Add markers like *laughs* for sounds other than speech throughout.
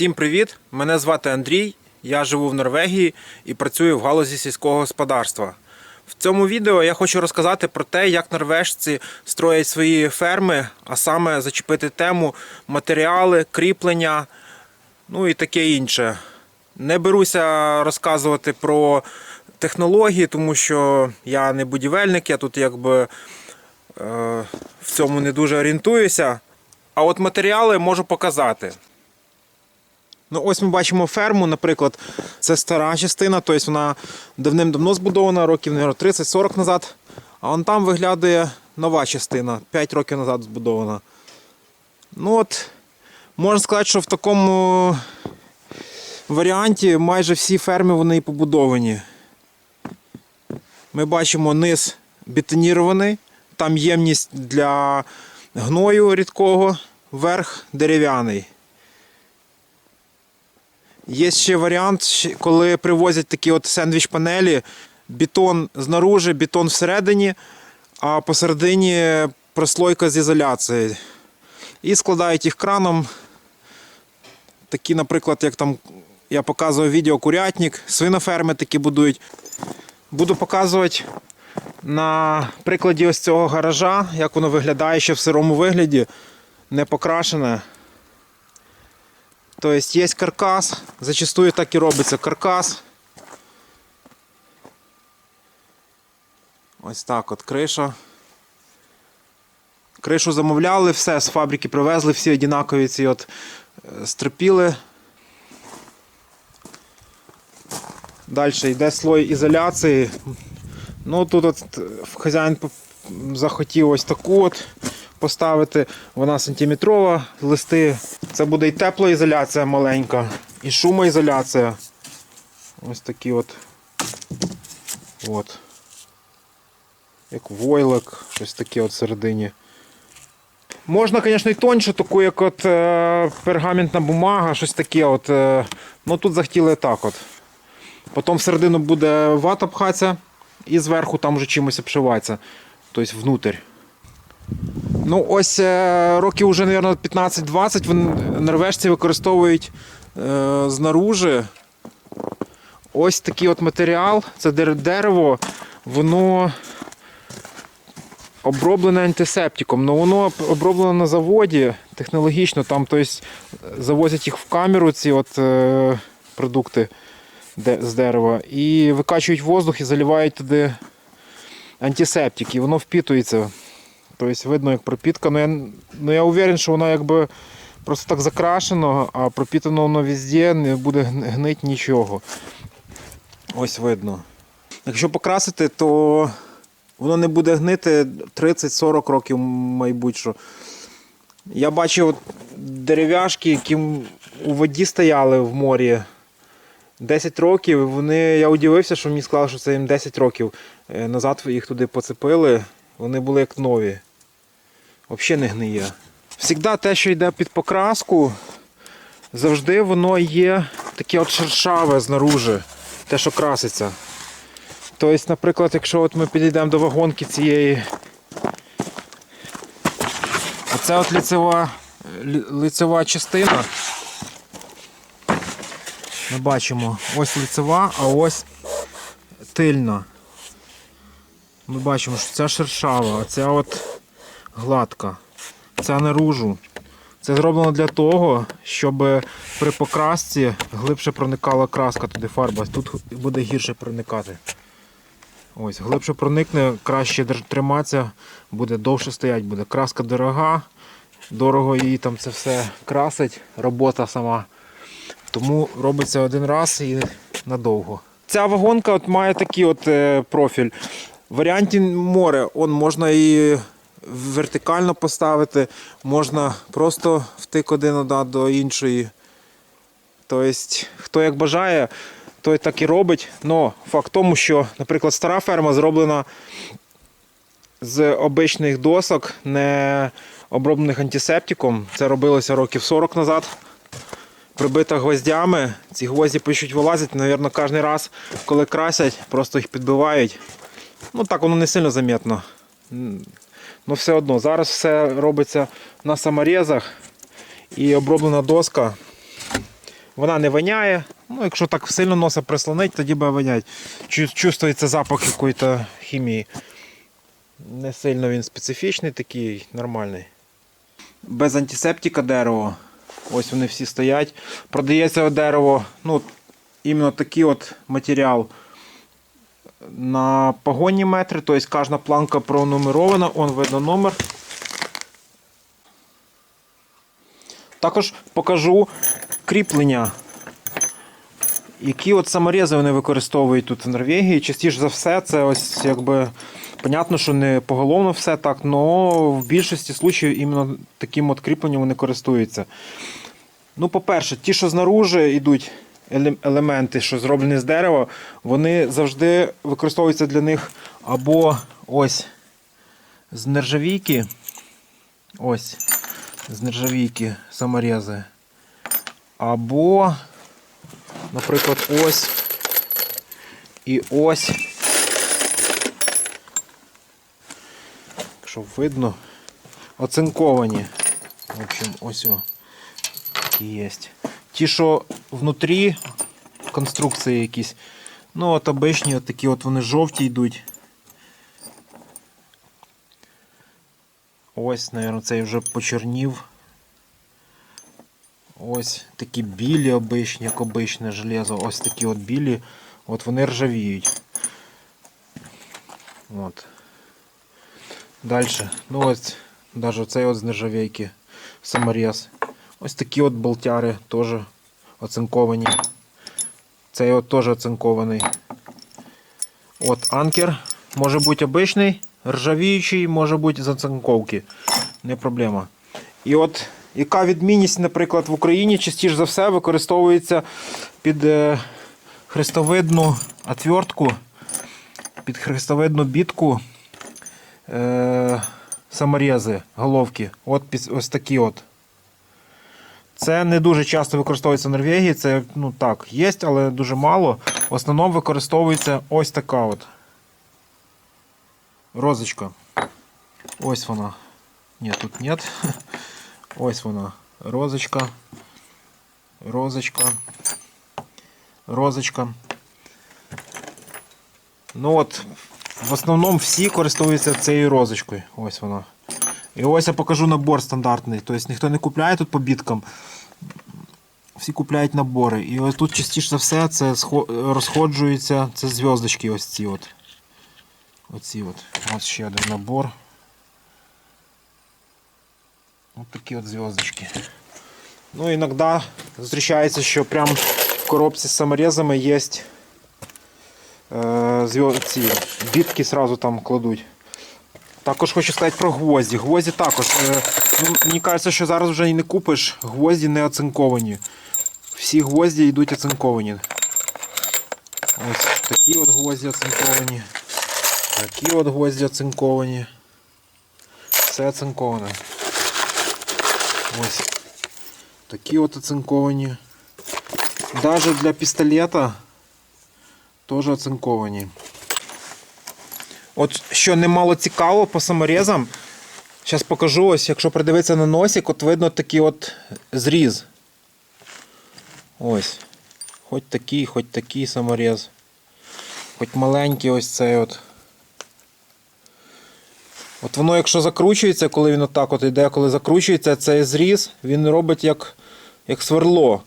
Всім привіт! Мене звати Андрій. Я живу в Норвегії і працюю в галузі сільського господарства. В цьому відео я хочу розказати про те, як норвежці строять свої ферми, а саме зачепити тему матеріали, кріплення, ну і таке інше. Не беруся розказувати про технології, тому що я не будівельник, я тут якби е, в цьому не дуже орієнтуюся. А от матеріали можу показати. Ну, ось ми бачимо ферму, наприклад, це стара частина, тобто вона давним-давно збудована, років, мабуть, 30-40 назад. А вон там виглядає нова частина, 5 років назад збудована. Ну от, можна сказати, що в такому варіанті майже всі ферми вони побудовані. Ми бачимо низ бетонірований, там ємність для гною рідкого, верх дерев'яний. Є ще варіант, коли привозять такі от сендвіч-панелі, бетон знаружи, бетон всередині, а посередині прослойка з ізоляцією. І складають їх краном. Такі, наприклад, як там я показував відео курятник, свиноферми такі будують. Буду показувати на прикладі ось цього гаража, як воно виглядає ще в сирому вигляді, не покрашене. Тобто є каркас, зачастую так і робиться каркас. Ось так от криша. Кришу замовляли, все з фабрики привезли, всі однакові ці от е, стропіли. Далі йде слой ізоляції. Ну тут от хазяїн захотів ось таку от поставити. Вона сантиметрова, листи. Це буде і теплоізоляція маленька, і шумоізоляція. Ось такі от. От. Як войлик, щось таке от всередині. Можна, звісно, і тоньше, таку, як от е, пергаментна бумага, щось таке. От, е, ну тут захотіли так от. Потім всередину буде вата пхатися і зверху там вже чимось обшивається. Тобто внутрь. Ну, ось е, років вже, мабуть, 15-20 вон- норвежці використовують е, знаружи. Ось такий от матеріал, це дерево, воно оброблене антисептиком. Ну воно оброблено на заводі технологічно, там тобто, завозять їх в камеру, ці от, е, продукти з дерева, і викачують воздух і заливають туди антисептик, і воно впітується. Тобто видно, як пропітка. Ну я, ну я уверен, що воно якби просто так закрашено, а пропітано воно везде, не буде гн- гнить нічого. Ось видно. Якщо покрасити, то воно не буде гнити 30-40 років, мабуть. що. Я бачив дерев'яшки, які у воді стояли в морі 10 років. Вони, я удивився, що мені сказали, що це їм 10 років. Е, Назад їх туди поцепили, вони були як нові. Взагалі не гниє. Всігда те, що йде під покраску, завжди воно є таке от шершаве знаружи, те, що краситься. Тобто, наприклад, якщо от ми підійдемо до вагонки цієї. Оце от лицева, лицева частина. Ми бачимо ось лицева, а ось тильна. Ми бачимо, що ця шершава, а ця от гладка. Ця наружу. Це зроблено для того, щоб при покрасці глибше проникала краска туди фарба. Тут буде гірше проникати. Ось, глибше проникне, краще триматися, буде довше стояти, буде краска дорога, дорого її там це все красить, робота сама. Тому робиться один раз і надовго. Ця вагонка от має такий от е, профіль. В варіанті море он можна і вертикально поставити, можна просто втик один одна до іншої. Тобто, хто як бажає, той так і робить. Но факт тому, що, наприклад, стара ферма зроблена з обичних досок, не оброблених антисептиком. Це робилося років 40 назад. Прибита гвоздями. Ці гвозді пишуть вилазять, мабуть, кожен раз, коли красять, просто їх підбивають. Ну так воно не сильно замітно. М, Ну все одно, зараз все робиться на саморезах і оброблена доска. Вона не воняє. Ну, якщо так сильно носа прислонить, тоді буде воняти. Чу- Чувствується запах якоїсь хімії. Не сильно він специфічний, такий нормальний. Без антисептика дерево. Ось вони всі стоять. Продається дерево, ну, іменно такий от матеріал на погонні метри, тобто кожна планка пронумерована, он видно номер. Також покажу кріплення, які от саморези вони використовують тут в Норвегії. Частіше за все, це ось якби. Понятно, що не поголовно все так, але в більшості случаїв іменно таким от кріпленням вони користуються. Ну, по-перше, ті, що знаружи йдуть елементи, що зроблені з дерева, вони завжди використовуються для них або ось з нержавійки. Ось з нержавійки саморези. Або, наприклад, ось і ось. Щоб видно, оцинковані. В общем, ось о. Є. Ті, що внутрі конструкції якісь. Ну, от обичні, от такі от вони жовті йдуть. Ось, мабуть, цей вже почернів. Ось такі білі обичні, як обичне железо. Ось такі от білі. От вони ржавіють. От. Далі. Ну ось, навіть цей от з нержавейки. Саморез. Ось такі от болтяри теж оцинковані. Цей от теж оцинкований. От анкер може бути обичний, ржавіючий, може бути з оцинковки. Не проблема. І от яка відмінність, наприклад, в Україні частіше за все використовується під е, хрестовидну отвертку, під хрестовидну бітку е, саморези, головки. От ось такі от. Це не дуже часто використовується в Норвегії. Це ну так, є, але дуже мало. В основному використовується ось така от розочка. Ось вона. Ні, тут нет. *laughs* Ось вона. Розочка. Розочка. Розочка. Ну от, в основному всі користуються цією розочкою. Ось вона. І ось я покажу набор стандартний. Тобто ніхто не купляє тут по біткам. Всі купляють набори. І ось тут частіше за все це розходжується. Це зв'язочки ось ці от. Оці от. Ось ще один набор. Ось такі от зв'язочки. Ну, іноді зустрічається, що прям в коробці з саморезами є е, ці бітки сразу там кладуть. Також хочу сказати про гвозді. Гвозді також. е, Ну, мені кажеться, що зараз вже і не купиш. Гвозді не оцинковані. Всі гвозді йдуть оцинковані. Ось такі от гвозді оцинковані. Такі от гвозді оцинковані. Все оцинковане. Ось. Такі от оцинковані. Даже для пістолета теж оцинковані. От що немало цікаво по саморезам. Зараз покажу, ось, якщо придивитися на носик, от видно такий от зріз. Ось. Хоч такий, хоч такий саморез. Хоч маленький ось цей от. От воно, якщо закручується, коли він отак от йде, коли закручується цей зріз, він робить як, як сверло.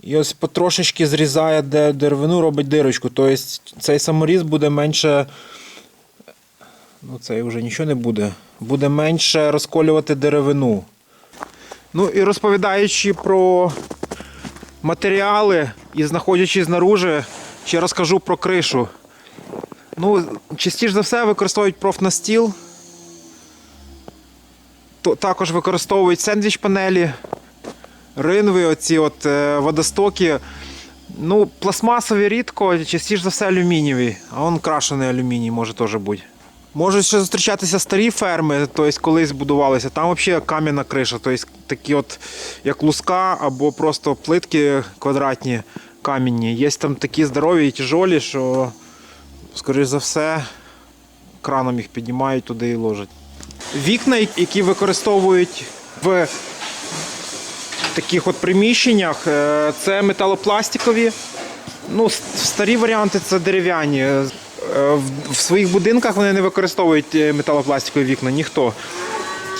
І ось потрошечки зрізає деревину, робить дирочку. Тобто цей саморіз буде менше. Ну, це вже нічого не буде. Буде менше розколювати деревину. Ну і розповідаючи про матеріали і знаходячись знаружи, ще розкажу про кришу. Ну, частіше за все використовують профнастіл. Також використовують сендвіч панелі, ринви, оці от е, водостоки. Ну, пластмасові рідко, частіше за все алюмінієві, а он крашений алюміній може теж бути. Можуть ще зустрічатися старі ферми, тобто колись будувалися. Там взагалі кам'яна криша, тобто такі от як луска або просто плитки квадратні камінні. Є там такі здорові і тяжолі, що, скоріш за все, краном їх піднімають туди і ложать. Вікна, які використовують в таких от приміщеннях. Е, Це металопластикові. Ну, старі варіанти це дерев'яні. Е, В, своїх будинках вони не використовують е, металопластикові вікна, ніхто.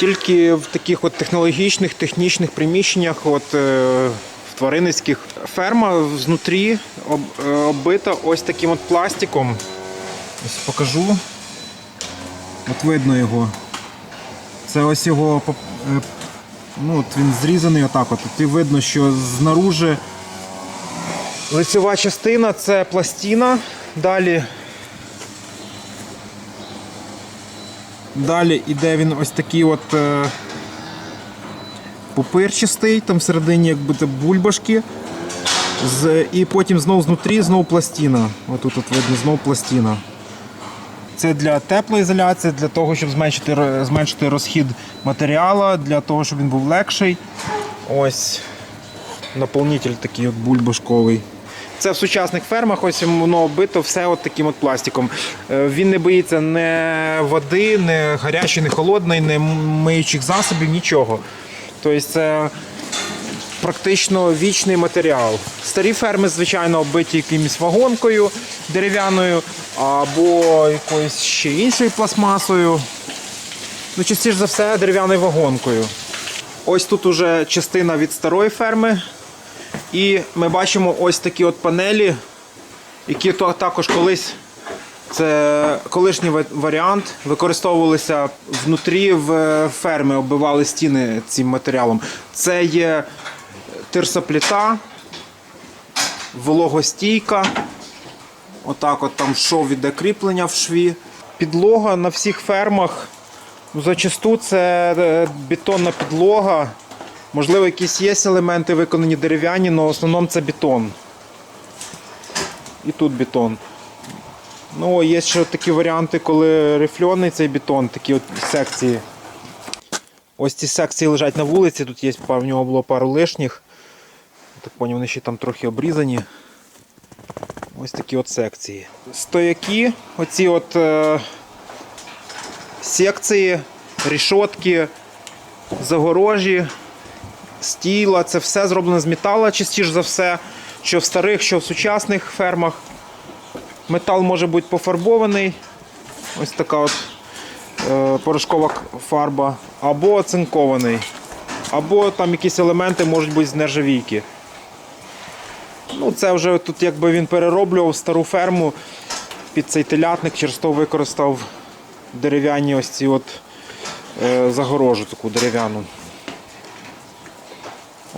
Тільки в таких от технологічних, технічних приміщеннях, от е, в тваринницьких. Ферма знутрі об, оббита ось таким от пластиком. Ось покажу. От видно його. Це ось його ну, от він зрізаний отак. От. І видно, що знаружи лицева частина це пластина. Далі. Далі іде він ось такий от е, пупирчастий, там всередині як будто бульбашки. З, і потім знов знутрі, знов пластина. Отут от видно, знов пластина. Це для теплоізоляції, для того, щоб зменшити, зменшити розхід матеріалу, для того, щоб він був легший. Ось наповнитель такий от бульбашковий. Це в сучасних фермах, ось воно оббито все от таким от пластиком. Е, Він не боїться не води, не гарячої, не холодної, не миючих засобів, нічого. Тобто це практично вічний матеріал. Старі ферми, звичайно, оббиті якимось вагонкою дерев'яною або якоюсь ще іншою пластмасою. Ну, частіше за все, дерев'яною вагонкою. Ось тут уже частина від старої ферми. І ми бачимо ось такі от панелі, які також колись. Це колишній варіант. Використовувалися внутрі в е, ферми, оббивали стіни цим матеріалом. Це є тирсопліта, вологостійка. Отак от там шов іде кріплення в шві. Підлога на всіх фермах. Зачасту це е, бетонна підлога. Можливо, якісь є елементи виконані дерев'яні, але в основному це бетон. І тут бетон. Ну, є ще такі варіанти, коли рифльоний цей бетон, такі от секції. Ось ці секції лежать на вулиці, тут є в нього було пару лишніх. Так поняв, вони ще там трохи обрізані. Ось такі от секції. Стояки, оці от е, секції, рішотки, загорожі, стіла, це все зроблено з металу, частіше за все, що в старих, що в сучасних фермах. Метал може бути пофарбований. Ось така от е, порошкова фарба, або оцинкований, або там якісь елементи можуть бути з нержавійки. Ну, це вже тут якби він перероблював стару ферму під цей телятник, через то використав дерев'яні ось ці от е, загорожу таку дерев'яну.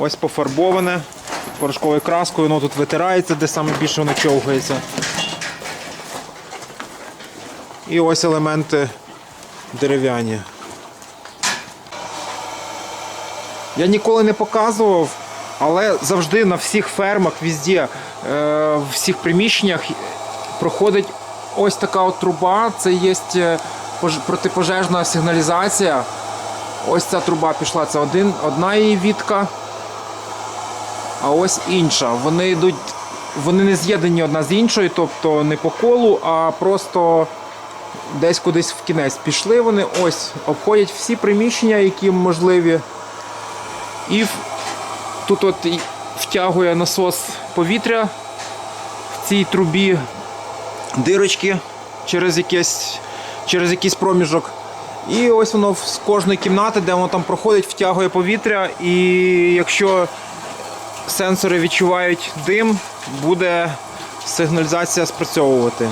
Ось пофарбоване порошковою краскою, воно тут витирається, де саме більше воно човгається. І ось елементи дерев'яні. Я ніколи не показував, але завжди на всіх фермах, везде, е, в всіх приміщеннях проходить ось така от труба. Це є е, протипожежна сигналізація. Ось ця труба пішла, це один, одна її вітка, а ось інша. Вони йдуть, вони не з'єднані одна з іншою, тобто не по колу, а просто десь кудись в кінець пішли вони, ось, обходять всі приміщення, які можливі. І тут от втягує насос повітря в цій трубі дирочки через якийсь, через якийсь проміжок. І ось воно з кожної кімнати, де воно там проходить, втягує повітря. І якщо сенсори відчувають дим, буде сигналізація спрацьовувати.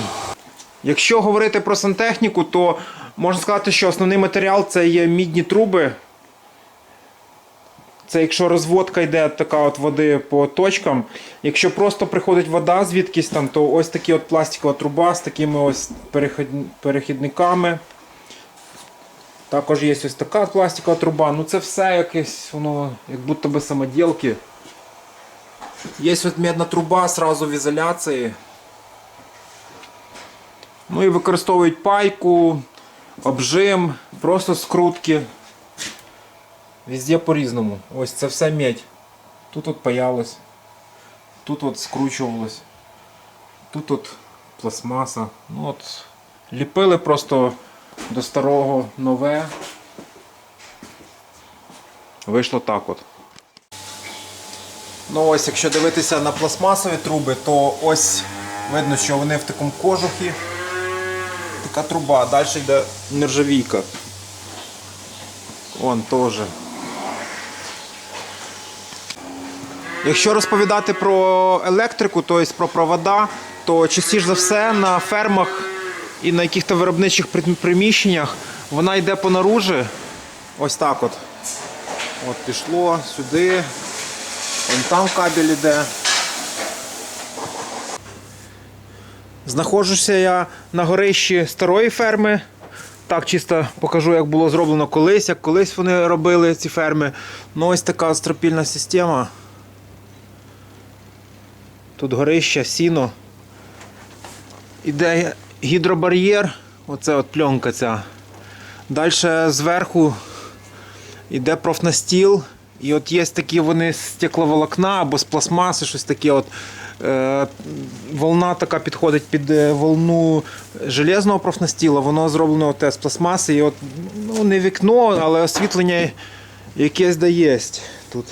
Якщо говорити про сантехніку, то можна сказати, що основний матеріал це є мідні труби. Це якщо розводка йде така от води по точкам. Якщо просто приходить вода звідкись там, то ось такі от пластикова труба з такими ось перехідниками. Також є ось така пластикова труба. Ну це все якесь, воно як будто би самоділки. Є ось медна труба сразу в ізоляції. Ну і використовують пайку, обжим, просто скрутки. Везде по-різному. Ось це все медь. Тут от паялось, тут от скручувалось, тут от пластмаса. Ну от ліпили просто до старого нове. Вийшло так от. Ну ось, якщо дивитися на пластмасові труби, то ось видно, що вони в такому кожухі. Така труба, далі йде нержавійка. Вон теж. Якщо розповідати про електрику, тобто про провода, то частіше за все на фермах і на яких-то виробничих приміщеннях вона йде по наружі. Ось так от. От пішло сюди. Вон там кабель іде. Знаходжуся я на горищі старої ферми. Так чисто покажу, як було зроблено колись, як колись вони робили ці ферми. Ну ось така стропільна система. Тут горище, сіно. Іде гідробар'єр, оце от пленка ця. Далі зверху йде профнастіл. І от є такі вони з стекловолокна або з пластмаси, щось таке. От, е, волна така підходить під е, волну железного профнастіла, воно зроблено от, з пластмаси. І от, ну, не вікно, але освітлення якесь дає тут.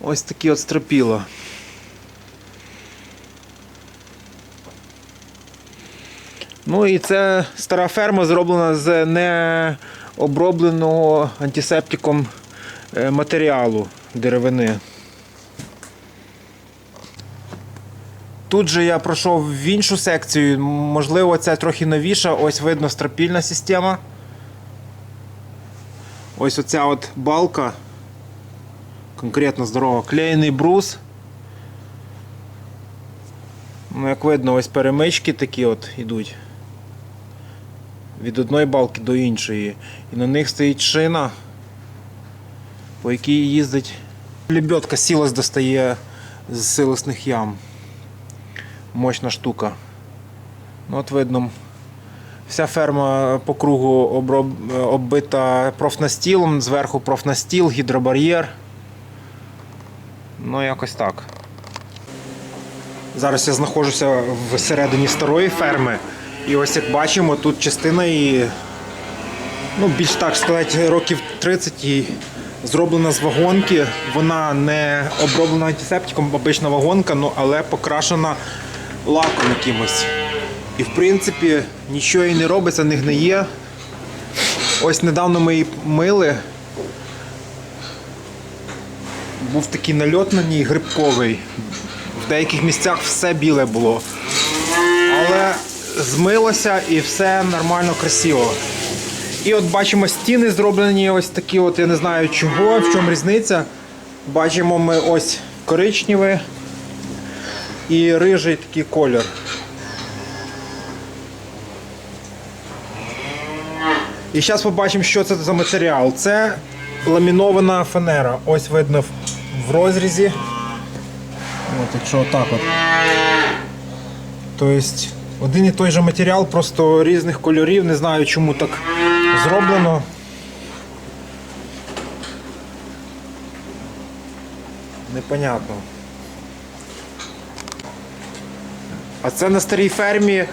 Ось такі от стропіла. Ну і це стара ферма зроблена з необробленого антисептиком матеріалу деревини. Тут же я пройшов в іншу секцію, можливо, ця трохи новіша. Ось видно стропільна система. Ось оця от балка. Конкретно здорова. Клеєний брус. Ну, як видно, ось перемички такі от ідуть. Від одної балки до іншої. І на них стоїть шина, по якій їздить. Лебедка сілос достає з силосних ям. Мощна штука. Ну, от видно, вся ферма по кругу оббита профнастілом, зверху профнастіл, гідробар'єр. Ну, якось так. Зараз я знаходжуся всередині старої ферми. І ось як бачимо, тут частина її, ну, більш так сказати, років 30 і зроблена з вагонки. Вона не оброблена антисептиком, обична вагонка, ну, але покрашена лаком якимось. І в принципі нічого і не робиться, не гниє. Ось недавно ми її мили. Був такий нальот на ній грибковий. В деяких місцях все біле було. Але змилося і все нормально красиво. І от бачимо стіни зроблені ось такі, от я не знаю чого, в чому різниця. Бачимо ми ось коричневий і рижий такий колір. І зараз побачимо, що це за матеріал. Це ламінована фанера. Ось видно в- розрізі. От, якщо отак от. Тобто один і той же матеріал, просто різних кольорів. Не знаю, чому так зроблено. Непонятно. А це на старій фермі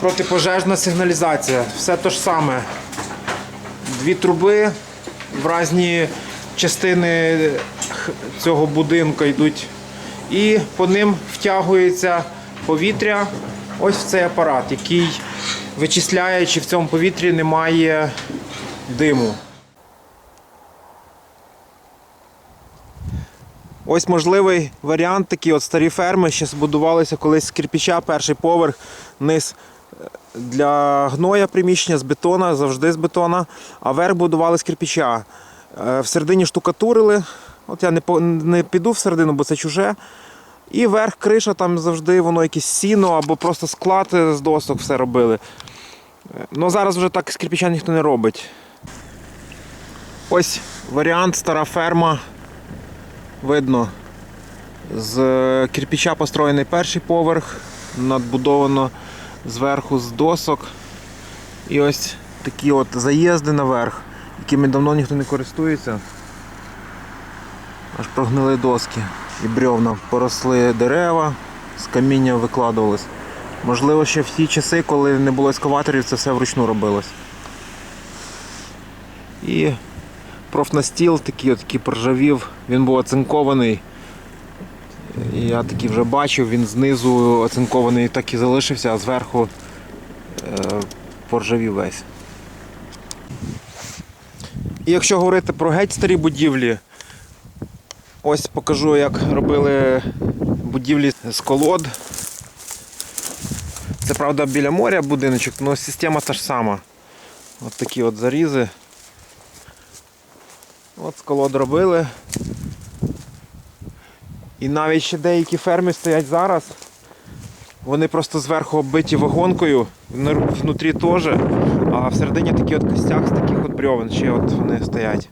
протипожежна сигналізація. Все те ж саме. Дві труби в різні частини цього будинку йдуть. І по ним втягується повітря. Ось в цей апарат, який вичисляє, чи в цьому повітрі немає диму. Ось можливий варіант такий от старі ферми ще збудувалися колись з кирпича, перший поверх, низ е, для гноя приміщення з бетона, завжди з бетона, а верх будували з кирпича. Е, Всередині штукатурили. От я не піду всередину, бо це чуже. І верх, криша, там завжди воно якесь сіно або просто склад з досок все робили. Ну зараз вже так з кирпича ніхто не робить. Ось варіант стара ферма. Видно. З кирпича построєний перший поверх, надбудовано зверху з досок. І ось такі от заїзди наверх, якими давно ніхто не користується. Аж прогнили доски і бревна. Поросли дерева, з каміння викладувались. Можливо, ще в ті часи, коли не було ескаваторів, це все вручну робилось. І профнастіл такий, от, такий поржавів, він був оцинкований. Я такий вже бачив, він знизу оцинкований так і залишився, а зверху е, поржавів весь. І якщо говорити про геть старі будівлі, ось покажу, як робили будівлі з колод. Це правда біля моря будиночок, але система та ж сама. От такі от зарізи. От з колод робили. І навіть ще деякі ферми стоять зараз. Вони просто зверху оббиті вагонкою, внутрі теж, а всередині такий от костяк з таких от брьовен ще от вони стоять.